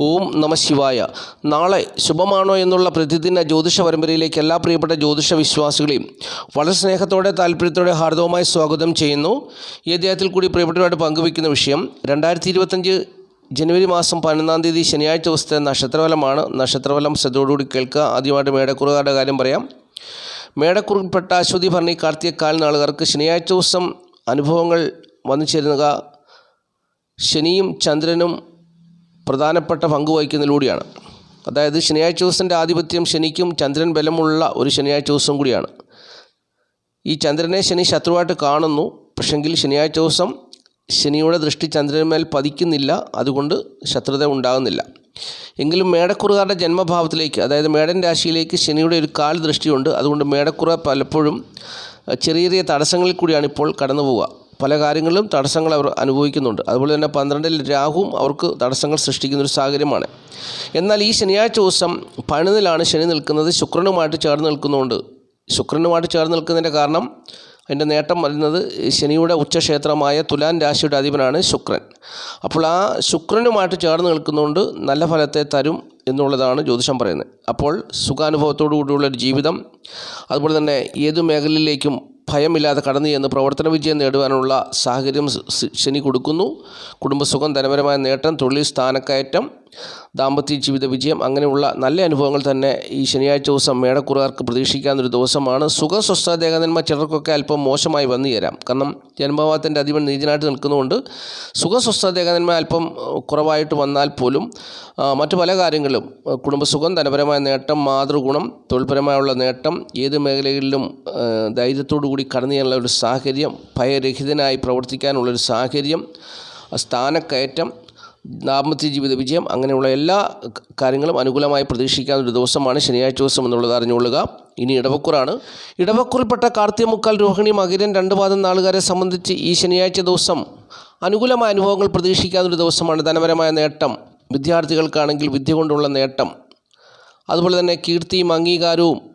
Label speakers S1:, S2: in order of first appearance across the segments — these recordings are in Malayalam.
S1: ഓം നമ ശിവായ. നാളെ ശുഭമാണോ എന്നുള്ള പ്രതിദിന ജ്യോതിഷ പരമ്പരയിലേക്ക് എല്ലാ പ്രിയപ്പെട്ട ജ്യോതിഷ വിശ്വാസികളെയും വളരെ സ്നേഹത്തോടെ താല്പര്യത്തോടെ ഹാർദവുമായി സ്വാഗതം ചെയ്യുന്നു. ഈ അദ്ദേഹത്തിൽ കൂടി പ്രിയപ്പെട്ടവരായിട്ട് പങ്കുവയ്ക്കുന്ന വിഷയം രണ്ടായിരത്തി ഇരുപത്തഞ്ച് ജനുവരി മാസം പതിനൊന്നാം തീയതി ശനിയാഴ്ച ദിവസത്തെ നക്ഷത്രഫലമാണ്. നക്ഷത്രഫലം ശ്രദ്ധയോടുകൂടി കേൾക്കുക. ആദ്യമായിട്ട് മേടക്കുറുകാരുടെ കാര്യം പറയാം. മേടക്കുറിൽപ്പെട്ട അശ്വതി ഭരണി കാർത്തിക കാൽ നാളുകാർക്ക് ശനിയാഴ്ച ദിവസം അനുഭവങ്ങൾ വന്നു ചേരുക ശനിയും ചന്ദ്രനും പ്രധാനപ്പെട്ട പങ്ക് വഹിക്കുന്നതിലൂടെയാണ്. അതായത് ശനിയാഴ്ച ദിവസത്തിന്റെ ആധിപത്യം ശനിക്കും ചന്ദ്രൻ ബലമുള്ള ഒരു ശനിയാഴ്ച ദിവസം കൂടിയാണ്. ഈ ചന്ദ്രനെ ശനി ശത്രുവായിട്ട് കാണുന്നു. പക്ഷെങ്കിൽ ശനിയാഴ്ച ദിവസം ശനിയുടെ ദൃഷ്ടി ചന്ദ്രന്മേൽ പതിക്കുന്നില്ല. അതുകൊണ്ട് ശത്രുത ഉണ്ടാകുന്നില്ല. എങ്കിലും മേടക്കുറുകാരുടെ ജന്മഭാവത്തിലേക്ക് അതായത് മേടൻ രാശിയിലേക്ക് ശനിയുടെ ഒരു കാൽ ദൃഷ്ടിയുണ്ട്. അതുകൊണ്ട് മേടക്കുറ പലപ്പോഴും ചെറിയ ചെറിയ തടസ്സങ്ങളിൽ കൂടിയാണ് ഇപ്പോൾ കടന്നു പോവുക പല കാര്യങ്ങളിലും തടസ്സങ്ങൾ അവർ അനുഭവിക്കുന്നുണ്ട്. അതുപോലെ തന്നെ പന്ത്രണ്ടിൽ രാഹുവും അവർക്ക് തടസ്സങ്ങൾ സൃഷ്ടിക്കുന്ന ഒരു സാഹചര്യമാണ്. എന്നാൽ ഈ ശനിയാഴ്ച ദിവസം പണിതിലാണ് ശനി നിൽക്കുന്നത്. ശുക്രനുമായിട്ട് ചേർന്ന് നിൽക്കുന്നതുകൊണ്ട് ശുക്രനുമായിട്ട് ചേർന്ന് നിൽക്കുന്നതിന്റെ കാരണം അതിന്റെ നേട്ടം വരുന്നത് ശനിയുടെ ഉച്ചക്ഷേത്രമായ തുലാൻ രാശിയുടെ അധിപനാണ് ശുക്രൻ. അപ്പോൾ ആ ശുക്രനുമായിട്ട് ചേർന്ന് നിൽക്കുന്നതുകൊണ്ട് നല്ല ഫലത്തെ തരും എന്നുള്ളതാണ് ജ്യോതിഷം പറയുന്നത്. അപ്പോൾ സുഖാനുഭവത്തോടു കൂടിയുള്ള ഒരു ജീവിതം അതുപോലെ തന്നെ ഏതു മേഖലയിലേക്കും ഭയമില്ലാതെ കടന്നു ചെന്ന് പ്രവർത്തന വിജയം നേടുവാനുള്ള സാഹചര്യം ശനി കൊടുക്കുന്നു. കുടുംബസുഖം ധനപരമായ നേട്ടം തൊഴിൽ സ്ഥാനക്കയറ്റം ദാമ്പത്യ ജീവിത വിജയം അങ്ങനെയുള്ള നല്ല അനുഭവങ്ങൾ തന്നെ ഈ ശനിയാഴ്ച ദിവസം മേടക്കുറുകാർക്ക് പ്രതീക്ഷിക്കാവുന്നൊരു ദിവസമാണ്. സുഖ സ്വസ്ഥദേഹന്മ ചിലർക്കൊക്കെ അല്പം മോശമായി വന്നു തരാം കാരണം ജന്മഭാവത്തിന്റെ അധിപൻ നീചനായിട്ട് നിൽക്കുന്നതുകൊണ്ട് സുഖ സ്വസ്ഥദേഹന്മ അല്പം കുറവായിട്ട് വന്നാൽ പോലും മറ്റു പല കാര്യങ്ങളും കുടുംബസുഖം ധനപരമായ നേട്ടം മാതൃഗുണം തൊഴിൽപരമായുള്ള നേട്ടം ഏത് മേഖലകളിലും ധൈര്യത്തോടു കൂടി കടന്നു ചെയ്യാനുള്ള ഒരു സാഹചര്യം ഭയരഹിതനായി പ്രവർത്തിക്കാനുള്ളൊരു സാഹചര്യം സ്ഥാനക്കയറ്റം ദാമ്പത്യ ജീവിത വിജയം അങ്ങനെയുള്ള എല്ലാ കാര്യങ്ങളും അനുകൂലമായി പ്രതീക്ഷിക്കാവുന്ന ഒരു ദിവസമാണ് ശനിയാഴ്ച ദിവസം എന്നുള്ളത് അറിഞ്ഞുകൊള്ളുക. ഇനി ഇടവക്കുറാണ്. ഇടവക്കുറിൽപ്പെട്ട കാർത്തിക മുക്കാൽ രോഹിണി മകരൻ രണ്ട് പാദം നാളുകാരെ സംബന്ധിച്ച് ഈ ശനിയാഴ്ച ദിവസം അനുകൂലമായ അനുഭവങ്ങൾ പ്രതീക്ഷിക്കാവുന്ന ഒരു ദിവസമാണ് ധനപരമായ നേട്ടം. വിദ്യാർത്ഥികൾക്കാണെങ്കിൽ വിദ്യ കൊണ്ടുള്ള നേട്ടം. അതുപോലെ തന്നെ കീർത്തിയും അംഗീകാരവും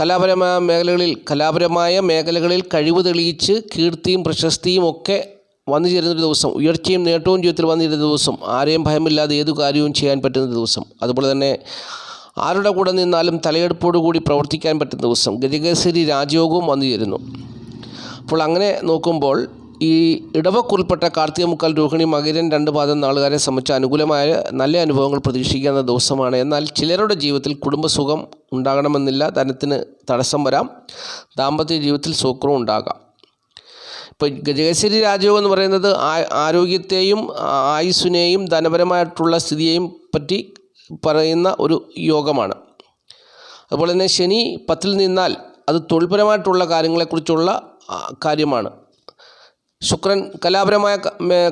S1: കലാപരമായ മേഖലകളിൽ കലാപരമായ മേഖലകളിൽ കഴിവ് തെളിയിച്ച് കീർത്തിയും പ്രശസ്തിയും ഒക്കെ വന്നു ചേരുന്നൊരു ദിവസം ഉയർച്ചയും നേട്ടവും ജീവിതത്തിൽ വന്നിരുന്ന ദിവസം ആരെയും ഭയമില്ലാതെ ഏതു കാര്യവും ചെയ്യാൻ പറ്റുന്ന ദിവസം അതുപോലെ തന്നെ ആരുടെ കൂടെ നിന്നാലും തലയെടുപ്പോടുകൂടി പ്രവർത്തിക്കാൻ പറ്റുന്ന ദിവസം ഗജകേസരി രാജയോഗവും വന്നു ചേരുന്നു. അപ്പോൾ അങ്ങനെ നോക്കുമ്പോൾ ഈ ഇടവക്കുറിൽപ്പെട്ട കാർത്തിക മുക്കാൽ രോഹിണി മകരൻ രണ്ട് പാദം നാളുകാരെ സംബന്ധിച്ച് അനുകൂലമായ നല്ല അനുഭവങ്ങൾ പ്രതീക്ഷിക്കാവുന്ന ദിവസമാണ്. എന്നാൽ ചിലരുടെ ജീവിതത്തിൽ കുടുംബസുഖം ഉണ്ടാകണമെന്നില്ല. ധനത്തിന് തടസ്സം വരാം. ദാമ്പത്യ ജീവിതത്തിൽ സുഖവും ഉണ്ടാകാം. ഇപ്പോൾ ഗജകേശ്വരി രാജയോഗം എന്ന് പറയുന്നത് ആരോഗ്യത്തെയും ആയുസ്സിനെയും ധനപരമായിട്ടുള്ള സ്ഥിതിയെയും പറ്റി പറയുന്ന ഒരു യോഗമാണ്. അതുപോലെ തന്നെ ശനി പത്തിൽ നിന്നാൽ അത് തൊഴിൽപരമായിട്ടുള്ള കാര്യങ്ങളെക്കുറിച്ചുള്ള കാര്യമാണ്. ശുക്രൻ കലാപരമായ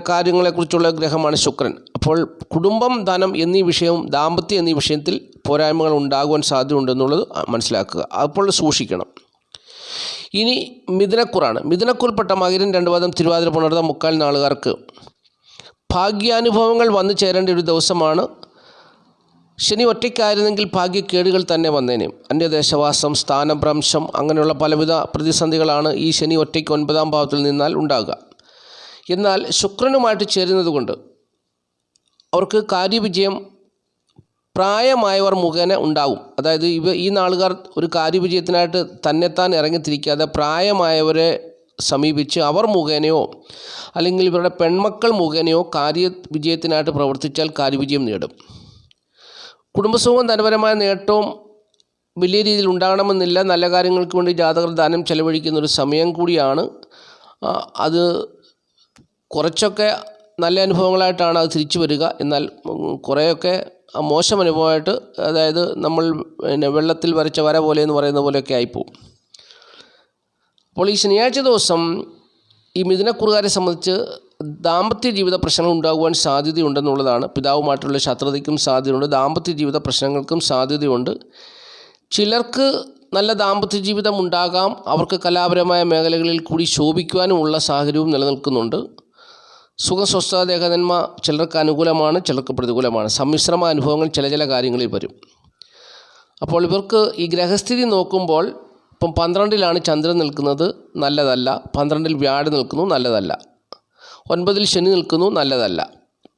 S1: കാര്യങ്ങളെക്കുറിച്ചുള്ള ഗ്രഹമാണ് ശുക്രൻ. അപ്പോൾ കുടുംബം ധനം എന്നീ വിഷയവും ദാമ്പത്യം എന്നീ വിഷയത്തിൽ പോരായ്മകൾ ഉണ്ടാകുവാൻ സാധ്യതയുണ്ടെന്നുള്ളത് മനസ്സിലാക്കുക. അപ്പോൾ സൂക്ഷിക്കണം. ഇനി മിഥുനക്കുറാണ്. മിഥുനക്കുറിൽപ്പെട്ട മകരൻ രണ്ട് തിരുവാതിര പുണർത്ത മുക്കാൽ നാളുകാർക്ക് ഭാഗ്യാനുഭവങ്ങൾ വന്നു ചേരേണ്ട ഒരു ദിവസമാണ് ശനി ഒറ്റയ്ക്കായിരുന്നെങ്കിൽ ഭാഗ്യക്കേടുകൾ തന്നെ വന്നേനെ. അന്യദേശവാസം സ്ഥാനഭ്രംശം അങ്ങനെയുള്ള പലവിധ പ്രതിസന്ധികളാണ് ഈ ശനി ഒറ്റയ്ക്ക് ഒൻപതാം ഭാവത്തിൽ നിന്നാൽ ഉണ്ടാകുക. എന്നാൽ ശുക്രനുമായിട്ട് ചേരുന്നതുകൊണ്ട് അവർക്ക് കാര്യവിജയം പ്രായമായവർ മുഖേന ഉണ്ടാവും. അതായത് ഇവ ഈ നാളുകാർ ഒരു കാര്യവിജയത്തിനായിട്ട് തന്നെത്താൻ ഇറങ്ങിത്തിരിക്കാതെ പ്രായമായവരെ സമീപിച്ച് അവർ മുഖേനയോ അല്ലെങ്കിൽ ഇവരുടെ പെൺമക്കൾ മുഖേനയോ കാര്യ വിജയത്തിനായിട്ട് പ്രവർത്തിച്ചാൽ കാര്യവിജയം നേടും. കുടുംബസുഖവും ധനപരമായ നേട്ടവും വലിയ രീതിയിൽ ഉണ്ടാകണമെന്നില്ല. നല്ല കാര്യങ്ങൾക്ക് വേണ്ടി ജാതകർ ദാനം ചെലവഴിക്കുന്ന ഒരു സമയം കൂടിയാണ്. അത് കുറച്ചൊക്കെ നല്ല അനുഭവങ്ങളായിട്ടാണ് അത് തിരിച്ചു വരിക. എന്നാൽ കുറേയൊക്കെ മോശം അനുഭവമായിട്ട് അതായത് നമ്മൾ പിന്നെ വെള്ളത്തിൽ വരച്ച വര പോലെ എന്ന് പറയുന്ന പോലെയൊക്കെ ആയിപ്പോവും. അപ്പോൾ ഈ ശനിയാഴ്ച ദിവസം ഈ മിഥുനക്കുറുകാരെ സംബന്ധിച്ച് ദാമ്പത്യ ജീവിത പ്രശ്നങ്ങൾ ഉണ്ടാകുവാൻ സാധ്യതയുണ്ടെന്നുള്ളതാണ്. പിതാവുമായിട്ടുള്ള ശത്രുതയ്ക്കും സാധ്യതയുണ്ട്. ദാമ്പത്യ ജീവിത പ്രശ്നങ്ങൾക്കും സാധ്യതയുണ്ട്. ചിലർക്ക് നല്ല ദാമ്പത്യ ജീവിതം ഉണ്ടാകാം. അവർക്ക് കലാപരമായ മേഖലകളിൽ കൂടി ശോഭിക്കുവാനുമുള്ള സാഹചര്യവും നിലനിൽക്കുന്നുണ്ട്. സുഖസ്വസ്ഥ ദേഹനന്മ ചിലർക്ക് അനുകൂലമാണ് ചിലർക്ക് പ്രതികൂലമാണ്. സമ്മിശ്രമ അനുഭവങ്ങൾ ചില ചില കാര്യങ്ങളിൽ വരും. അപ്പോൾ ഇവർക്ക് ഈ ഗ്രഹസ്ഥിതി നോക്കുമ്പോൾ ഇപ്പം പന്ത്രണ്ടിലാണ് ചന്ദ്രൻ നിൽക്കുന്നത്. നല്ലതല്ല. പന്ത്രണ്ടിൽ വ്യാഴം നിൽക്കുന്നു. നല്ലതല്ല. ഒൻപതിൽ ശനി നിൽക്കുന്നു നല്ലതല്ല.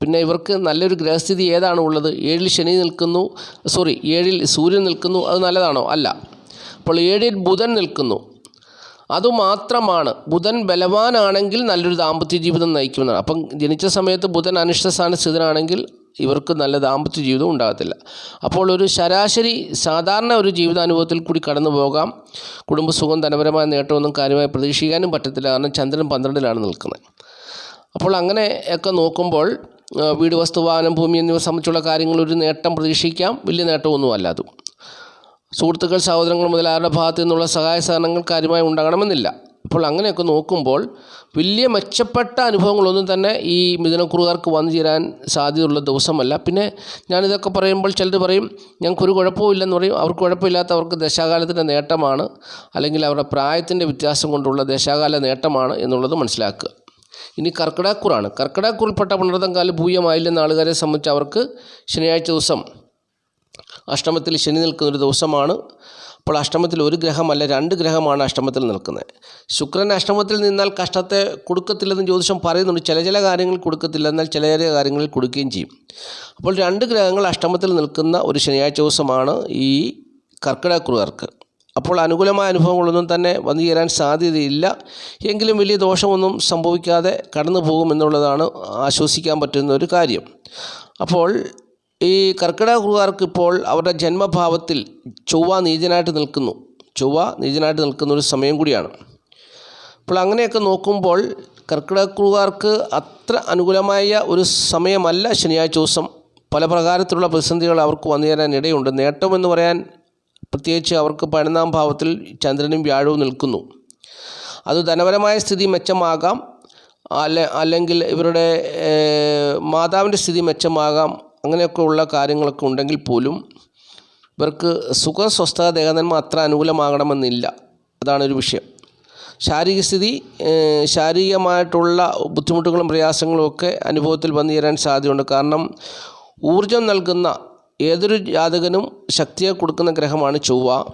S1: പിന്നെ ഇവർക്ക് നല്ലൊരു ഗ്രഹസ്ഥിതി ഏതാണ് ഉള്ളത്? ഏഴിൽ ശനി നിൽക്കുന്നു സോറി ഏഴിൽ സൂര്യൻ നിൽക്കുന്നു അത് നല്ലതാണോ? അല്ല. അപ്പോൾ ഏഴിൽ ബുധൻ നിൽക്കുന്നു. അതുമാത്രമാണ് ബുധൻ ബലവാനാണെങ്കിൽ നല്ലൊരു ദാമ്പത്യ ജീവിതം നയിക്കുമെന്നാണ്. അപ്പം ജനിച്ച സമയത്ത് ബുധൻ അനിഷ്ടസ്ഥാന സ്ഥിതനാണെങ്കിൽ ഇവർക്ക് നല്ല ദാമ്പത്യ ജീവിതം ഉണ്ടാകത്തില്ല. അപ്പോൾ ഒരു ശരാശരി സാധാരണ ഒരു ജീവിതാനുഭവത്തിൽ കൂടി കടന്നു പോകാം. കുടുംബസുഖം ധനപരമായ നേട്ടമൊന്നും കാര്യമായി പ്രതീക്ഷിക്കാനും പറ്റത്തില്ല. കാരണം ചന്ദ്രൻ പന്ത്രണ്ടിലാണ് നിൽക്കുന്നത്. അപ്പോൾ അങ്ങനെ ഒക്കെ നോക്കുമ്പോൾ വീട് വസ്തു വാഹനം ഭൂമി എന്നിവ സംബന്ധിച്ചുള്ള കാര്യങ്ങൾ ഒരു നേട്ടം പ്രതീക്ഷിക്കാം. വലിയ നേട്ടമൊന്നും അല്ലാതും സുഹൃത്തുക്കൾ സഹോദരങ്ങൾ മുതലായവരുടെ ഭാഗത്തു നിന്നുള്ള സഹായ സഹകരണങ്ങൾ കാര്യമായി ഉണ്ടാകണമെന്നില്ല. അപ്പോൾ അങ്ങനെയൊക്കെ നോക്കുമ്പോൾ വലിയ മെച്ചപ്പെട്ട അനുഭവങ്ങളൊന്നും തന്നെ ഈ മിഥുനക്കുറുകാർക്ക് വന്നു ചേരാൻ സാധ്യതയുള്ള ദിവസമല്ല. പിന്നെ ഞാനിതൊക്കെ പറയുമ്പോൾ ചിലർ പറയും ഞങ്ങൾക്കൊരു കുഴപ്പവും ഇല്ലെന്ന് പറയും. അവർക്ക് കുഴപ്പമില്ലാത്തവർക്ക് ദശാകാലത്തിന്റെ നേട്ടമാണ്. അല്ലെങ്കിൽ അവരുടെ പ്രായത്തിന്റെ വ്യത്യാസം കൊണ്ടുള്ള ദശാകാല നേട്ടമാണ് എന്നുള്ളത് മനസ്സിലാക്കുക. ഇനി കർക്കിടകക്കുറാണ്. കർക്കിടകക്കുറിൽപ്പെട്ട പുണർതം കാൽ ഭൂയമായില്ലെന്ന ആളുകാരെ സംബന്ധിച്ച് അവർക്ക് ശനിയാഴ്ച ദിവസം അഷ്ടമത്തിൽ ശനി നിൽക്കുന്ന ഒരു ദിവസമാണ്. അപ്പോൾ അഷ്ടമത്തിൽ ഒരു ഗ്രഹമല്ല രണ്ട് ഗ്രഹമാണ് അഷ്ടമത്തിൽ നിൽക്കുന്നത്. ശുക്രൻ അഷ്ടമത്തിൽ നിന്നാൽ കഷ്ടത്തെ കൊടുക്കത്തില്ലെന്ന് ജ്യോതിഷം പറയുന്നുണ്ട്. ചില ചില കാര്യങ്ങളിൽ കൊടുക്കത്തില്ല എന്നാൽ ചില ചില കാര്യങ്ങളിൽ കൊടുക്കുകയും ചെയ്യും. അപ്പോൾ രണ്ട് ഗ്രഹങ്ങൾ അഷ്ടമത്തിൽ നിൽക്കുന്ന ഒരു ശനിയാഴ്ച ദിവസമാണ് ഈ കർക്കിടകക്കുറുകാർക്ക്. അപ്പോൾ അനുകൂലമായ അനുഭവങ്ങളൊന്നും തന്നെ വന്നു ചേരാൻ സാധ്യതയില്ല. എങ്കിലും വലിയ ദോഷമൊന്നും സംഭവിക്കാതെ കടന്നു പോകുമെന്നുള്ളതാണ് ആശ്വസിക്കാൻ പറ്റുന്ന ഒരു കാര്യം. അപ്പോൾ ഈ കർക്കിടകക്കാർക്ക് ഇപ്പോൾ അവരുടെ ജന്മഭാവത്തിൽ ചൊവ്വ നീചനായിട്ട് നിൽക്കുന്നു. ചൊവ്വ നീചനായിട്ട് നിൽക്കുന്ന ഒരു സമയം കൂടിയാണ്. അപ്പോൾ അങ്ങനെയൊക്കെ നോക്കുമ്പോൾ കർക്കിടകക്കാർക്ക് അത്ര അനുകൂലമായ ഒരു സമയമല്ല ശനിയാഴ്ച ദിവസം. പല പ്രകാരത്തിലുള്ള പ്രതിസന്ധികൾ അവർക്ക് വന്നു ചേരാൻ ഇടയുണ്ട്. നേട്ടമെന്ന് പറയാൻ പ്രത്യേകിച്ച് അവർക്ക് പതിനൊന്നാം ഭാവത്തിൽ ചന്ദ്രനും വ്യാഴവും നിൽക്കുന്നു. അത് ധനപരമായ സ്ഥിതി മെച്ചമാകാം. അല്ലെ അല്ലെങ്കിൽ ഇവരുടെ മാതാവിന്റെ സ്ഥിതി മെച്ചമാകാം. അങ്ങനെയൊക്കെ ഉള്ള കാര്യങ്ങളൊക്കെ ഉണ്ടെങ്കിൽ പോലും ഇവർക്ക് സുഖ സ്വസ്ഥത ദേഹനന്മ അത്ര അനുകൂലമാകണമെന്നില്ല. അതാണ് ഒരു വിഷയം. ശാരീരിക സ്ഥിതി ശാരീരികമായിട്ടുള്ള ബുദ്ധിമുട്ടുകളും പ്രയാസങ്ങളും ഒക്കെ അനുഭവത്തിൽ വന്നു ചേരാൻ സാധ്യതയുണ്ട്. കാരണം ഊർജം നൽകുന്ന ഏതൊരു ജാതകനും ശക്തിയെ കൊടുക്കുന്ന ഗ്രഹമാണ് ചൊവ്വ.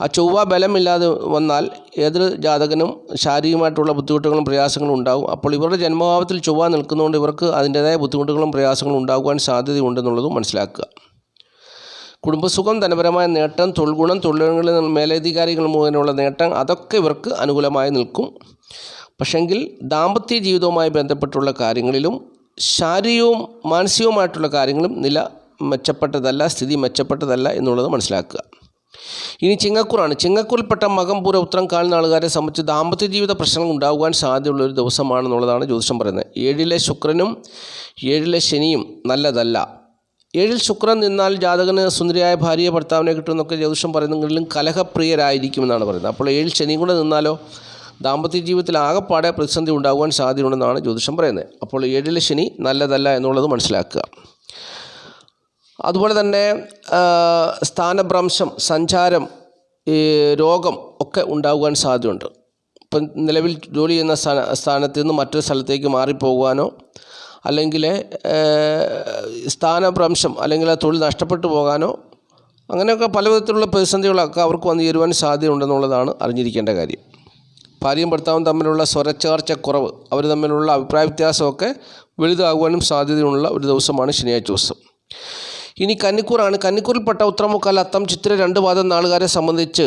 S1: ആ ചൊവ്വ ബലമില്ലാതെ വന്നാൽ ഏതൊരു ജാതകനും ശാരീരികമായിട്ടുള്ള ബുദ്ധിമുട്ടുകളും പ്രയാസങ്ങളും ഉണ്ടാകും അപ്പോൾ ഇവരുടെ ജന്മഭാവത്തിൽ ചൊവ്വ നിൽക്കുന്നതുകൊണ്ട് ഇവർക്ക് അതിന്റേതായ ബുദ്ധിമുട്ടുകളും പ്രയാസങ്ങളും ഉണ്ടാകുവാൻ സാധ്യതയുണ്ടെന്നുള്ളതും മനസ്സിലാക്കുക. കുടുംബസുഖം ധനപരമായ നേട്ടം തൊഴിൽഗുണം തൊഴിലുകളിൽ മേലധികാരികൾ മുഖേനയുള്ള നേട്ടം അതൊക്കെ ഇവർക്ക് അനുകൂലമായി നിൽക്കും. പക്ഷെങ്കിൽ ദാമ്പത്യ ജീവിതവുമായി ബന്ധപ്പെട്ടുള്ള കാര്യങ്ങളിലും ശാരീരികവും മാനസികവുമായിട്ടുള്ള കാര്യങ്ങളും നില മെച്ചപ്പെട്ടതല്ല സ്ഥിതി മെച്ചപ്പെട്ടതല്ല എന്നുള്ളത് മനസ്സിലാക്കുക. ഇനി ചിങ്ങക്കൂറാണ്. ചിങ്ങക്കൂറിൽപ്പെട്ട മകം പൂര കാലുന്ന ആളുകാരെ സംബന്ധിച്ച് ദാമ്പത്യ ജീവിത പ്രശ്നങ്ങൾ ഉണ്ടാകുവാൻ സാധ്യതയുള്ള ഒരു ദിവസമാണെന്നുള്ളതാണ് ജ്യോതിഷം പറയുന്നത്. ഏഴിലെ ശുക്രനും ഏഴിലെ ശനിയും നല്ലതല്ല. ഏഴിൽ ശുക്രൻ നിന്നാൽ ജാതകന് സുന്ദരിയായ ഭാര്യയെ ഭർത്താവിനെ കിട്ടുമെന്നൊക്കെ ജ്യോതിഷം പറയുന്നെങ്കിലും കലഹപ്രിയരായിരിക്കുമെന്നാണ് പറയുന്നത്. അപ്പോൾ ഏഴിൽ ശനിയും കൂടെ നിന്നാലോ ദാമ്പത്യ ജീവിതത്തിൽ ആകെപ്പാടെ പ്രതിസന്ധി ഉണ്ടാകുവാൻ സാധ്യതയുണ്ടെന്നാണ് ജ്യോതിഷം പറയുന്നത്. അപ്പോൾ ഏഴിലെ ശനി നല്ലതല്ല എന്നുള്ളത് മനസ്സിലാക്കുക. അതുപോലെ തന്നെ സ്ഥാനഭ്രംശം സഞ്ചാരം ഈ രോഗം ഒക്കെ ഉണ്ടാകുവാൻ സാധ്യതയുണ്ട്. ഇപ്പം നിലവിൽ ജോലി ചെയ്യുന്ന സ്ഥാന സ്ഥാനത്ത് നിന്ന് മറ്റൊരു സ്ഥലത്തേക്ക് മാറിപ്പോകുവാനോ അല്ലെങ്കിൽ സ്ഥാനഭ്രംശം അല്ലെങ്കിൽ ആ തൊഴിൽ നഷ്ടപ്പെട്ടു പോകാനോ അങ്ങനെയൊക്കെ പല വിധത്തിലുള്ള പ്രതിസന്ധികളൊക്കെ അവർക്ക് വന്നു ചേരുവാൻ സാധ്യതയുണ്ടെന്നുള്ളതാണ് അറിഞ്ഞിരിക്കേണ്ട കാര്യം. ഭാര്യയും ഭർത്താവും തമ്മിലുള്ള സ്വരച്ചേർച്ചക്കുറവ് അവർ തമ്മിലുള്ള അഭിപ്രായ വ്യത്യാസമൊക്കെ വലുതാകുവാനും സാധ്യതയുള്ള ഒരു ദിവസമാണ് ശനിയാഴ്ച ദിവസം. ഇനി കന്നിക്കൂറാണ്. കന്നിക്കൂറിൽപ്പെട്ട ഉത്തരമുക്കാൽ അത്തം ചിത്ര രണ്ട് പാദം നാളുകാരെ സംബന്ധിച്ച്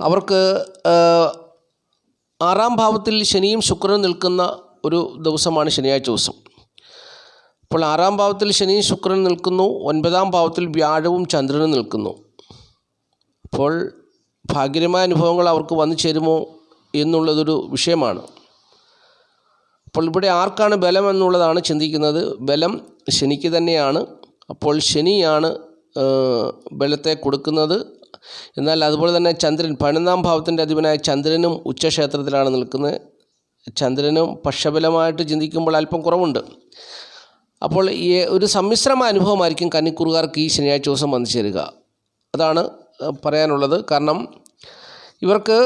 S1: അവർക്ക് ആറാം ഭാവത്തിൽ ശനിയും ശുക്രനും നിൽക്കുന്ന ഒരു ദിവസമാണ് ശനിയാഴ്ച ദിവസം. അപ്പോൾ ആറാം ഭാവത്തിൽ ശനിയും ശുക്രനും നിൽക്കുന്നു ഒൻപതാം ഭാവത്തിൽ വ്യാഴവും ചന്ദ്രനും നിൽക്കുന്നു. അപ്പോൾ ഭാഗ്യമായ അനുഭവങ്ങൾ അവർക്ക് വന്നു ചേരുമോ എന്നുള്ളതൊരു വിഷയമാണ്. അപ്പോൾ ഇവിടെ ആർക്കാണ് ബലം എന്നുള്ളതാണ് ചിന്തിക്കുന്നത്. ബലം ശനിക്ക് തന്നെയാണ്. അപ്പോൾ ശനിയാണ് ബലത്തെ കൊടുക്കുന്നത്. എന്നാൽ അതുപോലെ തന്നെ ചന്ദ്രൻ പതിനൊന്നാം ഭാവത്തിന്റെ അധിപനായ ചന്ദ്രനും ഉച്ചക്ഷേത്രത്തിലാണ് നിൽക്കുന്നത്. ചന്ദ്രനും പക്ഷബലമായിട്ട് ചിന്തിക്കുമ്പോൾ അല്പം കുറവുണ്ട്. അപ്പോൾ ഈ ഒരു സമ്മിശ്രമ അനുഭവമായിരിക്കും കന്നിക്കുറുകാർക്ക് ഈ ശനിയാഴ്ച ദിവസം വന്നു ചേരുക. അതാണ് പറയാനുള്ളത്. കാരണം ഇവർക്ക്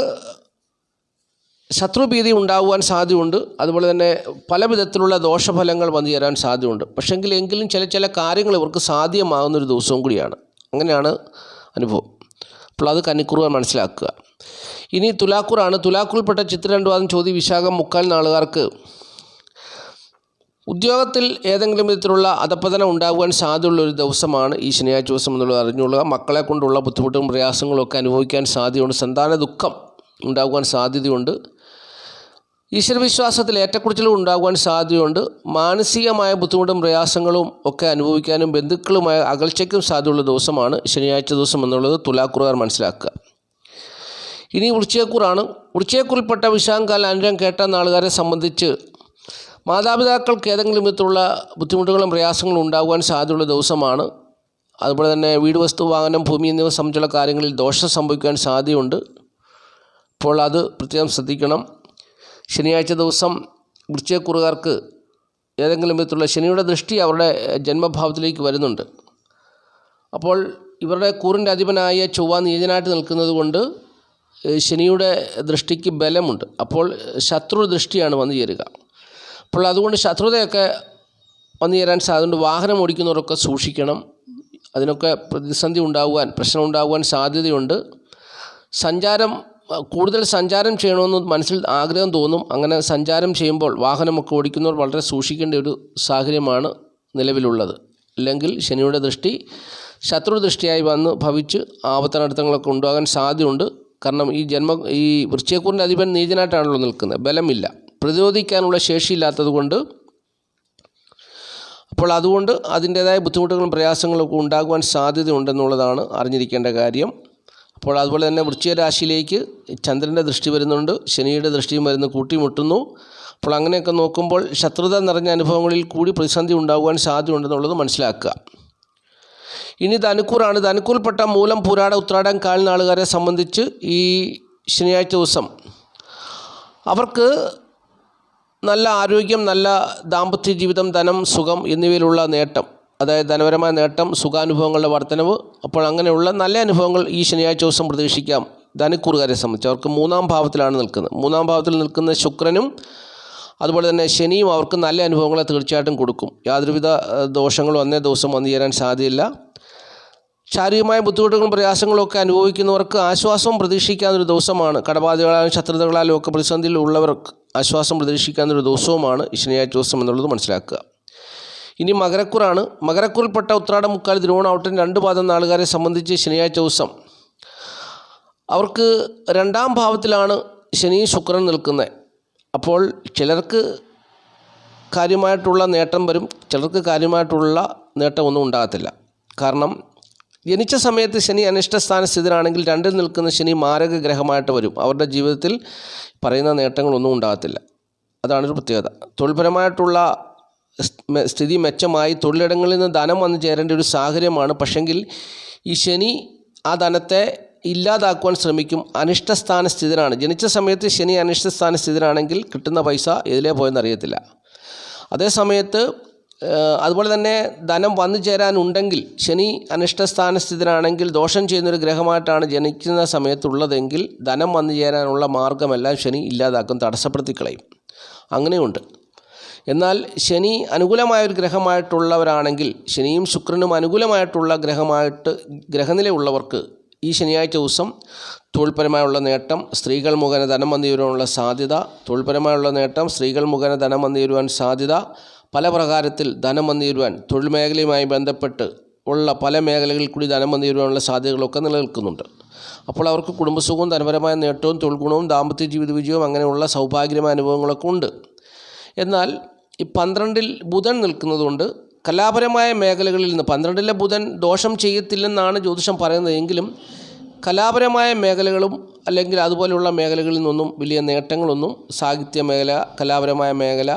S1: ശത്രുഭീതി ഉണ്ടാകുവാൻ സാധ്യതയുണ്ട്. അതുപോലെ തന്നെ പല വിധത്തിലുള്ള ദോഷഫലങ്ങൾ വന്നു ചേരാൻ സാധ്യതയുണ്ട്. പക്ഷെങ്കിൽ എങ്കിലും ചില ചില കാര്യങ്ങൾ ഇവർക്ക് സാധ്യമാകുന്നൊരു ദിവസവും കൂടിയാണ്. അങ്ങനെയാണ് അനുഭവം. അപ്പോൾ അത് കന്നിക്കുറുവാൻ മനസ്സിലാക്കുക. ഇനി തുലാക്കൂറാണ്. തുലാക്കൂറിൽപ്പെട്ട ചിത്രരണ്ടുവാദം രണ്ട് വാദം ചോദ്യ വിശാഖം മുക്കാൽ നാളുകാർക്ക്. ഉദ്യോഗത്തിൽ ഏതെങ്കിലും വിധത്തിലുള്ള അധപ്പതനം ഉണ്ടാകുവാൻ സാധ്യതയുള്ള ഒരു ദിവസമാണ് ഈ ശനിയാഴ്ച ദിവസം എന്നുള്ളത് അറിഞ്ഞുകൊള്ളുക. മക്കളെ കൊണ്ടുള്ള ബുദ്ധിമുട്ടും പ്രയാസങ്ങളും ഒക്കെ അനുഭവിക്കാൻ സാധ്യതയുണ്ട്. സന്താന ദുഃഖം ഉണ്ടാകുവാൻ സാധ്യതയുണ്ട്. ഈശ്വരവിശ്വാസത്തിൽ ഏറ്റക്കുറച്ചിലും ഉണ്ടാകുവാൻ സാധ്യതയുണ്ട്. മാനസികമായ ബുദ്ധിമുട്ടും പ്രയാസങ്ങളും ഒക്കെ അനുഭവിക്കാനും ബന്ധുക്കളുമായ അകൽച്ചയ്ക്കും സാധ്യതയുള്ള ദിവസമാണ് ശനിയാഴ്ച ദിവസം എന്നുള്ളത് തുലാക്കുറുകാർ മനസ്സിലാക്കുക. ഇനി വൃശ്ചയക്കൂറാണ് വൃശ്ചയക്കൂറിൽപ്പെട്ട വിശാഖകാല അനുരം കേട്ട നാളുകാരെ സംബന്ധിച്ച് മാതാപിതാക്കൾക്ക് ഏതെങ്കിലും വിധത്തിലുള്ള ബുദ്ധിമുട്ടുകളും പ്രയാസങ്ങളും ഉണ്ടാകുവാൻ സാധ്യതയുള്ള ദിവസമാണ്. അതുപോലെ തന്നെ വീട് വസ്തു വാഹനം ഭൂമി എന്നിവ സംബന്ധിച്ചുള്ള കാര്യങ്ങളിൽ ദോഷം സംഭവിക്കാൻ സാധ്യതയുണ്ട്. അപ്പോൾ അത് പ്രത്യേകം ശ്രദ്ധിക്കണം. ശനിയാഴ്ച ദിവസം വൃശ്ചയക്കുറുകാർക്ക് ഏതെങ്കിലും വിധത്തിലുള്ള ശനിയുടെ ദൃഷ്ടി അവരുടെ ജന്മഭാവത്തിലേക്ക് വരുന്നുണ്ട്. അപ്പോൾ ഇവരുടെ കൂറിന്റെ അധിപനായ ചൊവ്വ നീചനായിട്ട് നിൽക്കുന്നത് കൊണ്ട് ശനിയുടെ ദൃഷ്ടിക്ക് ബലമുണ്ട്. അപ്പോൾ ശത്രു ദൃഷ്ടിയാണ് വന്നു ചേരുക. അപ്പോൾ അതുകൊണ്ട് ശത്രുതയൊക്കെ വന്നു ചേരാൻ സാധ്യതയുണ്ട്. വാഹനം ഓടിക്കുന്നവരൊക്കെ സൂക്ഷിക്കണം. അതിനൊക്കെ പ്രതിസന്ധി ഉണ്ടാകുവാൻ പ്രശ്നം ഉണ്ടാകുവാൻ സാധ്യതയുണ്ട്. സഞ്ചാരം കൂടുതൽ സഞ്ചാരം ചെയ്യണമെന്ന് മനസ്സിൽ ആഗ്രഹം തോന്നും. അങ്ങനെ സഞ്ചാരം ചെയ്യുമ്പോൾ വാഹനമൊക്കെ ഓടിക്കുന്നവർ വളരെ സൂക്ഷിക്കേണ്ട ഒരു സാഹചര്യമാണ് നിലവിലുള്ളത്. അല്ലെങ്കിൽ ശനിയുടെ ദൃഷ്ടി ശത്രു ദൃഷ്ടിയായി വന്ന് ഭവിച്ച് ആപത്തനടുത്തങ്ങളൊക്കെ ഉണ്ടാകാൻ സാധ്യതയുണ്ട്. കാരണം ഈ ജന്മ ഈ വൃശ്ചയക്കൂറിന്റെ അധിപൻ നീചനായിട്ടാണല്ലോ നിൽക്കുന്നത്. ബലമില്ല. പ്രതിരോധിക്കാനുള്ള ശേഷിയില്ലാത്തത് കൊണ്ട് അപ്പോൾ അതുകൊണ്ട് അതിന്റേതായ ബുദ്ധിമുട്ടുകളും പ്രയാസങ്ങളും ഒക്കെ ഉണ്ടാകുവാൻ സാധ്യതയുണ്ടെന്നുള്ളതാണ് അറിഞ്ഞിരിക്കേണ്ട കാര്യം. അപ്പോൾ അതുപോലെ തന്നെ വൃശ്ചിക രാശിയിലേക്ക് ചന്ദ്രന്റെ ദൃഷ്ടി വരുന്നുണ്ട് ശനിയുടെ ദൃഷ്ടിയും വരുന്ന കൂട്ടിമുട്ടുന്നു. അപ്പോൾ അങ്ങനെയൊക്കെ നോക്കുമ്പോൾ ശത്രുത നിറഞ്ഞ അനുഭവങ്ങളിൽ കൂടി പ്രതിസന്ധി ഉണ്ടാകുവാൻ സാധ്യതയുണ്ടെന്നുള്ളത് മനസ്സിലാക്കുക. ഇനി ധനുക്കൂറാണ്. ധനുക്കൂർപ്പെട്ട മൂലം പുരാട ഉത്രാടം കാലിനാളുകാരെ സംബന്ധിച്ച് ഈ ശനിയാഴ്ച ദിവസം. അവർക്ക് നല്ല ആരോഗ്യം നല്ല ദാമ്പത്യ ജീവിതം ധനം സുഖം എന്നിവയിലുള്ള നേട്ടം. അതായത് ധനപരമായ നേട്ടം സുഖാനുഭവങ്ങളുടെ വർധനവ്. അപ്പോൾ അങ്ങനെയുള്ള നല്ല അനുഭവങ്ങൾ ഈ ശനിയാഴ്ച ദിവസം പ്രതീക്ഷിക്കാം. ധനുക്കൂറുകാരെ സംബന്ധിച്ച് അവർക്ക് മൂന്നാം ഭാവത്തിലാണ് നിൽക്കുന്നത്. മൂന്നാം ഭാവത്തിൽ നിൽക്കുന്ന ശുക്രനും അതുപോലെ തന്നെ ശനിയും അവർക്ക് നല്ല അനുഭവങ്ങളെ തീർച്ചയായിട്ടും കൊടുക്കും. യാതൊരുവിധ ദോഷങ്ങളും അന്നേ ദിവസം വന്നു ചേരാൻ സാധ്യതയില്ല. ശാരീരികമായ ബുദ്ധിമുട്ടുകളും പ്രയാസങ്ങളും ഒക്കെ അനുഭവിക്കുന്നവർക്ക് ആശ്വാസം പ്രതീക്ഷിക്കാവുന്നൊരു ദിവസമാണ്. കടബാധകളാലും ശത്രുതകളാലും ഒക്കെ പ്രതിസന്ധിയിൽ ഉള്ളവർക്ക് ആശ്വാസം പ്രതീക്ഷിക്കാവുന്നൊരു ദിവസവുമാണ് ശനിയാഴ്ച ദിവസം എന്നുള്ളത് മനസ്സിലാക്കുക. ഇനി മകരക്കുറാണ്. മകരക്കുറിൽപ്പെട്ട ഉത്രാട മുക്കാൽ തിരുവോണാവട്ടൻ രണ്ട് പാദം നാളുകാരെ സംബന്ധിച്ച് ശനിയാഴ്ച ദിവസം. അവർക്ക് രണ്ടാം ഭാവത്തിലാണ് ശനി ശുക്രൻ നിൽക്കുന്നത്. അപ്പോൾ ചിലർക്ക് കാര്യമായിട്ടുള്ള നേട്ടം വരും ചിലർക്ക് കാര്യമായിട്ടുള്ള നേട്ടമൊന്നും ഉണ്ടാകത്തില്ല. കാരണം ജനിച്ച സമയത്ത് ശനി അനിഷ്ടസ്ഥാന സ്ഥിതനാണെങ്കിൽ രണ്ടിൽ നിൽക്കുന്ന ശനി മാരക ഗ്രഹമായിട്ട് വരും. അവരുടെ ജീവിതത്തിൽ പറയുന്ന നേട്ടങ്ങളൊന്നും ഉണ്ടാകത്തില്ല. അതാണൊരു പ്രത്യേകത. തൊഴിൽപരമായിട്ടുള്ള സ്ഥിതി മെച്ചമായി തൊഴിലിടങ്ങളിൽ നിന്ന് ധനം വന്നു ചേരേണ്ട ഒരു സാഹചര്യമാണ്. പക്ഷെങ്കിൽ ഈ ശനി ആ ധനത്തെ ഇല്ലാതാക്കുവാൻ ശ്രമിക്കും. അനിഷ്ടസ്ഥാന സ്ഥിതനാണ്. ജനിച്ച സമയത്ത് ശനി അനിഷ്ടസ്ഥാന സ്ഥിതിരാണെങ്കിൽ കിട്ടുന്ന പൈസ എതിലേ പോയെന്ന് അറിയത്തില്ല. അതേ സമയത്ത് അതുപോലെ തന്നെ ധനം വന്നു ചേരാനുണ്ടെങ്കിൽ ശനി അനിഷ്ടസ്ഥാന സ്ഥിതിരാണെങ്കിൽ ദോഷം ചെയ്യുന്നൊരു ഗ്രഹമായിട്ടാണ് ജനിക്കുന്ന സമയത്തുള്ളതെങ്കിൽ ധനം വന്നു ചേരാനുള്ള മാർഗമെല്ലാം ശനി ഇല്ലാതാക്കും തടസ്സപ്പെടുത്തി കളയും. അങ്ങനെയുണ്ട്. എന്നാൽ ശനി അനുകൂലമായ ഒരു ഗ്രഹമായിട്ടുള്ളവരാണെങ്കിൽ ശനിയും ശുക്രനും അനുകൂലമായിട്ടുള്ള ഗ്രഹമായിട്ട് ഗ്രഹനിലയുള്ളവർക്ക് ഈ ശനിയാഴ്ച ദിവസം തൊഴിൽപരമായുള്ള നേട്ടം സ്ത്രീകൾ മുഖേന ധനം വന്നു ചേരുവാനുള്ള സാധ്യത തൊഴിൽപരമായുള്ള നേട്ടം സ്ത്രീകൾ മുഖേന ധനം വന്നു ചേരുവാൻ സാധ്യത പല പ്രകാരത്തിൽ ധനം വന്നു ചേരുവാൻ തൊഴിൽ മേഖലയുമായി ബന്ധപ്പെട്ട് ഉള്ള പല മേഖലകളിൽ കൂടി ധനം വന്നു ചേരുവാനുള്ള സാധ്യതകളൊക്കെ നിലനിൽക്കുന്നുണ്ട്. അപ്പോൾ അവർക്ക് കുടുംബസുഖവും ധനപരമായ നേട്ടവും തൊഴിൽ ഗുണവും ദാമ്പത്യ ജീവിത വിജയവും അങ്ങനെയുള്ള സൗഭാഗ്യമായ അനുഭവങ്ങളൊക്കെ ഉണ്ട്. എന്നാൽ ഈ പന്ത്രണ്ടിൽ ബുധൻ നിൽക്കുന്നതുകൊണ്ട് കലാപരമായ മേഖലകളിൽ നിന്ന് പന്ത്രണ്ടിലെ ബുധൻ ദോഷം ചെയ്യത്തില്ലെന്നാണ് ജ്യോതിഷം പറയുന്നത് എങ്കിലും കലാപരമായ മേഖലകളും അല്ലെങ്കിൽ അതുപോലെയുള്ള മേഖലകളിൽ നിന്നൊന്നും വലിയ നേട്ടങ്ങളൊന്നും സാഹിത്യ മേഖല കലാപരമായ മേഖല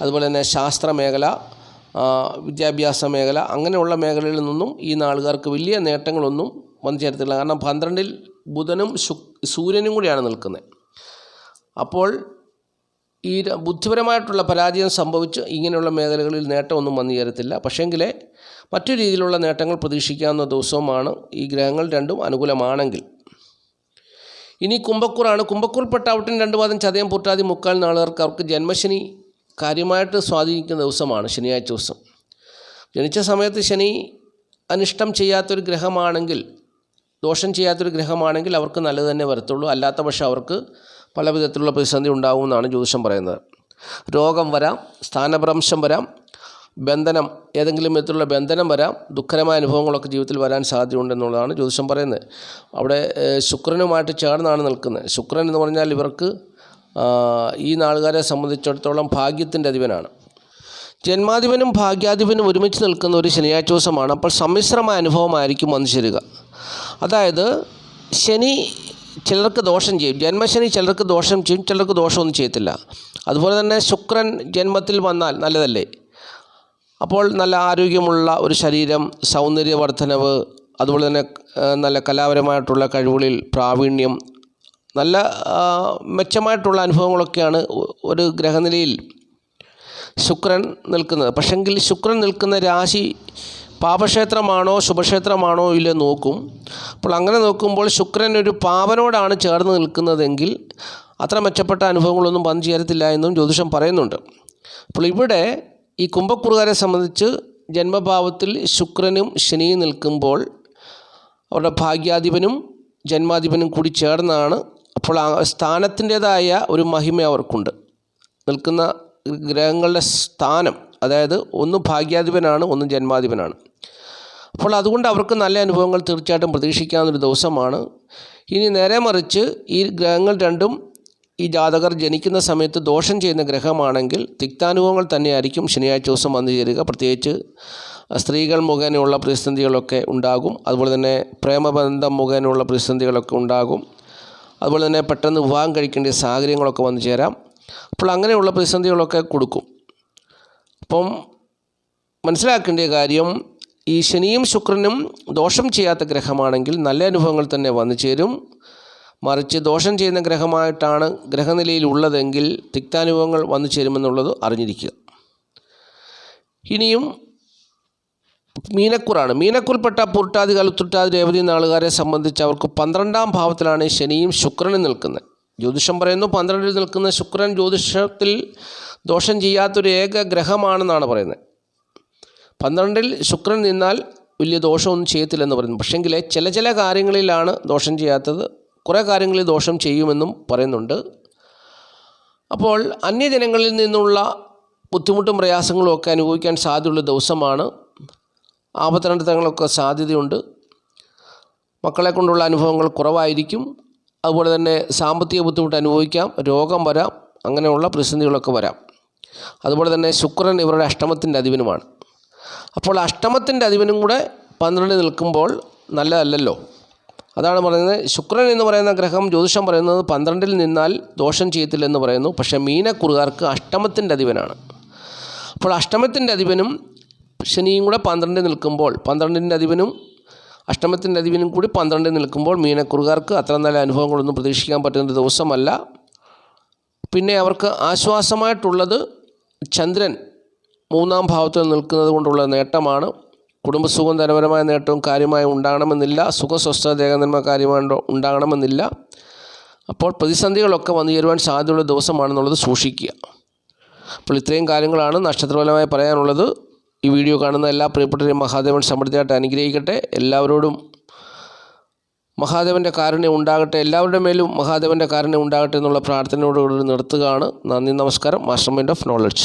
S1: അതുപോലെ തന്നെ ശാസ്ത്ര മേഖല വിദ്യാഭ്യാസ മേഖല അങ്ങനെയുള്ള മേഖലകളിൽ നിന്നും ഈ നാളുകാർക്ക് വലിയ നേട്ടങ്ങളൊന്നും വന്നു ചേരത്തില്ല. കാരണം പന്ത്രണ്ടിൽ ബുധനും സൂര്യനും കൂടിയാണ് നിൽക്കുന്നത്. അപ്പോൾ ഈ ബുദ്ധിപരമായിട്ടുള്ള പരാജയം സംഭവിച്ച് ഇങ്ങനെയുള്ള മേഖലകളിൽ നേട്ടമൊന്നും വന്നു ചേരത്തില്ല പക്ഷേങ്കിൽ മറ്റു രീതിയിലുള്ള നേട്ടങ്ങൾ പ്രതീക്ഷിക്കാവുന്ന ദിവസവുമാണ് ഈ ഗ്രഹങ്ങൾ രണ്ടും അനുകൂലമാണെങ്കിൽ. ഇനി കുംഭക്കൂറാണ്. കുംഭക്കൂർ പെട്ടാവട്ടിന് രണ്ട് പാദം ചതയം പൂട്ടാതി മുക്കാൽ നാളുകാർക്ക് അവർക്ക് ജന്മശനി കാര്യമായിട്ട് സ്വാധീനിക്കുന്ന ദിവസമാണ് ശനിയാഴ്ച ദിവസം. ജനിച്ച സമയത്ത് ശനി അനിഷ്ടം ചെയ്യാത്തൊരു ഗ്രഹമാണെങ്കിൽ ദോഷം ചെയ്യാത്തൊരു ഗ്രഹമാണെങ്കിൽ അവർക്ക് നല്ലത് തന്നെ വരത്തുള്ളൂ. അല്ലാത്ത പക്ഷേ അവർക്ക് പല വിധത്തിലുള്ള പ്രതിസന്ധി ഉണ്ടാകുമെന്നാണ് ജ്യോതിഷം പറയുന്നത്. രോഗം വരാം സ്ഥാനഭ്രംശം വരാം ബന്ധനം ഏതെങ്കിലും വിധത്തിലുള്ള ബന്ധനം വരാം ദുഃഖകരമായ അനുഭവങ്ങളൊക്കെ ജീവിതത്തിൽ വരാൻ സാധ്യതയുണ്ടെന്നുള്ളതാണ് ജ്യോതിഷം പറയുന്നത്. അവിടെ ശുക്രനുമായിട്ട് ചേർന്നാണ് നിൽക്കുന്നത്. ശുക്രൻ എന്ന് പറഞ്ഞാൽ ഇവർക്ക് ഈ നാളുകാരെ സംബന്ധിച്ചിടത്തോളം ഭാഗ്യത്തിന്റെ അധിപനാണ്. ജന്മാധിപനും ഭാഗ്യാധിപനും ഒരുമിച്ച് നിൽക്കുന്ന ഒരു ശനിയാഴ്ച ദിവസമാണ്. അപ്പോൾ സമ്മിശ്രമായ അനുഭവമായിരിക്കും വന്നു ചേരുക. അതായത് ശനി ചിലർക്ക് ദോഷം ചെയ്യും. ജന്മശനി ചിലർക്ക് ദോഷം ചെയ്യും ചിലർക്ക് ദോഷമൊന്നും ചെയ്യത്തില്ല. അതുപോലെ തന്നെ ശുക്രൻ ജന്മത്തിൽ വന്നാൽ നല്ലതല്ലേ? അപ്പോൾ നല്ല ആരോഗ്യമുള്ള ഒരു ശരീരം സൗന്ദര്യവർദ്ധനവ് അതുപോലെ തന്നെ നല്ല കലാപരമായിട്ടുള്ള കഴിവുകളിൽ പ്രാവീണ്യം നല്ല മെച്ചമായിട്ടുള്ള അനുഭവങ്ങളൊക്കെയാണ് ഒരു ഗ്രഹനിലയിൽ ശുക്രൻ നിൽക്കുന്നത്. പക്ഷെങ്കിൽ ശുക്രൻ നിൽക്കുന്ന രാശി പാപക്ഷേത്രമാണോ ശുഭക്ഷേത്രമാണോ ഇല്ല നോക്കും. അപ്പോൾ അങ്ങനെ നോക്കുമ്പോൾ ശുക്രൻ ഒരു പാപനോടാണ് ചേർന്ന് നിൽക്കുന്നതെങ്കിൽ അത്ര മെച്ചപ്പെട്ട അനുഭവങ്ങളൊന്നും വന്നു ചേരത്തില്ല എന്നും ജ്യോതിഷം പറയുന്നുണ്ട്. അപ്പോൾ ഇവിടെ ഈ കുംഭക്കുറുകാരെ സംബന്ധിച്ച് ജന്മഭാവത്തിൽ ശുക്രനും ശനിയും നിൽക്കുമ്പോൾ അവരുടെ ഭാഗ്യാധിപനും ജന്മാധിപനും കൂടി ചേർന്നാണ് അപ്പോൾ ആ സ്ഥാനത്തിന്റേതായ ഒരു മഹിമ അവർക്കുണ്ട്. നിൽക്കുന്ന ഗ്രഹങ്ങളുടെ സ്ഥാനം അതായത് ഒന്ന് ഭാഗ്യാധിപനാണ് ഒന്ന് ജന്മാധിപനാണ്. അപ്പോൾ അതുകൊണ്ട് അവർക്ക് നല്ല അനുഭവങ്ങൾ തീർച്ചയായിട്ടും പ്രതീക്ഷിക്കാവുന്നൊരു ദിവസമാണ്. ഇനി നേരെ മറിച്ച് ഈ ഗ്രഹങ്ങൾ രണ്ടും ഈ ജാതകർ ജനിക്കുന്ന സമയത്ത് ദോഷം ചെയ്യുന്ന ഗ്രഹമാണെങ്കിൽ തിക്താനുഭവങ്ങൾ തന്നെയായിരിക്കും ശനിയാഴ്ച ദിവസം വന്നു ചേരുക. പ്രത്യേകിച്ച് സ്ത്രീകൾ മുഖേനയുള്ള പ്രതിസന്ധികളൊക്കെ ഉണ്ടാകും. അതുപോലെ തന്നെ പ്രേമബന്ധം മുഖേനയുള്ള പ്രതിസന്ധികളൊക്കെ ഉണ്ടാകും. അതുപോലെ തന്നെ പെട്ടെന്ന് വിവാഹം കഴിക്കേണ്ട സാഹചര്യങ്ങളൊക്കെ വന്നു ചേരാം. അപ്പോൾ അങ്ങനെയുള്ള പ്രതിസന്ധികളൊക്കെ കൊടുക്കും. അപ്പം മനസ്സിലാക്കേണ്ട കാര്യം ഈ ശനിയും ശുക്രനും ദോഷം ചെയ്യാത്ത ഗ്രഹമാണെങ്കിൽ നല്ല അനുഭവങ്ങൾ തന്നെ വന്നു ചേരും. മറിച്ച് ദോഷം ചെയ്യുന്ന ഗ്രഹമായിട്ടാണ് ഗ്രഹനിലയിൽ ഉള്ളതെങ്കിൽ തിക്താനുഭവങ്ങൾ വന്നു ചേരുമെന്നുള്ളത് അറിഞ്ഞിരിക്കുക. ഇനിയും മീനക്കുറാണ്. മീനക്കുറിൽപ്പെട്ട പുരുട്ടാതി കലുത്തുട്ടാതി രേവതി നാളുകാരെ സംബന്ധിച്ച് അവർക്ക് പന്ത്രണ്ടാം ഭാവത്തിലാണ് ശനിയും ശുക്രനും നിൽക്കുന്നത്. ജ്യോതിഷം പറയുന്നു പന്ത്രണ്ടിൽ നിൽക്കുന്ന ശുക്രൻ ജ്യോതിഷത്തിൽ ദോഷം ചെയ്യാത്തൊരു ഏക ഗ്രഹമാണെന്നാണ് പറയുന്നത്. പന്ത്രണ്ടിൽ ശുക്രൻ നിന്നാൽ വലിയ ദോഷമൊന്നും ചെയ്യത്തില്ലെന്ന് പറയുന്നു. പക്ഷേങ്കിൽ ചില ചില കാര്യങ്ങളിലാണ് ദോഷം ചെയ്യാത്തത് കുറേ കാര്യങ്ങളിൽ ദോഷം ചെയ്യുമെന്നും പറയുന്നുണ്ട്. അപ്പോൾ അന്യജനങ്ങളിൽ നിന്നുള്ള ബുദ്ധിമുട്ടും പ്രയാസങ്ങളും ഒക്കെ അനുഭവിക്കാൻ സാധ്യതയുള്ള ദിവസമാണ്. ആപത്തനർത്ഥങ്ങളൊക്കെ സാധ്യതയുണ്ട്. മക്കളെ കൊണ്ടുള്ള അനുഭവങ്ങൾ കുറവായിരിക്കും. അതുപോലെ തന്നെ സാമ്പത്തിക ബുദ്ധിമുട്ട് അനുഭവിക്കാം രോഗം വരാം അങ്ങനെയുള്ള പ്രതിസന്ധികളൊക്കെ വരാം. അതുപോലെ തന്നെ ശുക്രൻ ഇവരുടെ അഷ്ടമത്തിന്റെ അധിപനുമാണ്. അപ്പോൾ അഷ്ടമത്തിന്റെ അധിപനും കൂടെ പന്ത്രണ്ട് നിൽക്കുമ്പോൾ നല്ലതല്ലല്ലോ. അതാണ് പറയുന്നത്. ശുക്രൻ എന്ന് പറയുന്ന ഗ്രഹം ജ്യോതിഷം പറയുന്നത് പന്ത്രണ്ടിൽ നിന്നാൽ ദോഷം ചെയ്യത്തില്ലെന്ന് പറയുന്നു. പക്ഷേ മീനക്കുറുകാർക്ക് അഷ്ടമത്തിന്റെ അധിപനാണ്. അപ്പോൾ അഷ്ടമത്തിന്റെ അധിപനും ശനിയും കൂടെ പന്ത്രണ്ടിൽ നിൽക്കുമ്പോൾ പന്ത്രണ്ടിന്റെ അധിപനും അഷ്ടമത്തിന്റെ അധിപനും കൂടി പന്ത്രണ്ടിൽ നിൽക്കുമ്പോൾ മീനക്കുറുകാർക്ക് അത്ര നല്ല അനുഭവങ്ങളൊന്നും പ്രതീക്ഷിക്കാൻ പറ്റുന്ന ദിവസമല്ല. പിന്നെ അവർക്ക് ആശ്വാസമായിട്ടുള്ളത് ചന്ദ്രൻ മൂന്നാം ഭാവത്തിൽ നിൽക്കുന്നത് കൊണ്ടുള്ള നേട്ടമാണ്. കുടുംബസുഖം ധനപരമായ നേട്ടവും കാര്യമായി ഉണ്ടാകണമെന്നില്ല. സുഖസ്വസ്ഥ ദേഹനന്മ കാര്യമായി ഉണ്ടാകണമെന്നില്ല. അപ്പോൾ പ്രതിസന്ധികളൊക്കെ വന്നു ചേരുവാൻ സാധ്യതയുള്ള ദിവസമാണെന്നുള്ളത് സൂക്ഷിക്കുക. അപ്പോൾ ഇത്രയും കാര്യങ്ങളാണ് നക്ഷത്രഫലമായി പറയാനുള്ളത്. ഈ വീഡിയോ കാണുന്ന എല്ലാ പ്രിയപ്പെട്ടവരെയും മഹാദേവൻ സമൃദ്ധിയായിട്ട് അനുഗ്രഹിക്കട്ടെ. എല്ലാവരോടും മഹാദേവന്റെ കാരുണ്യം ഉണ്ടാകട്ടെ. എല്ലാവരുടെ മേലും മഹാദേവന്റെ കാരുണ്യം ഉണ്ടാകട്ടെ എന്നുള്ള പ്രാർത്ഥനയോടുകൂടി നിർത്തുകയാണ്. നന്ദി നമസ്കാരം. Master mind of knowledge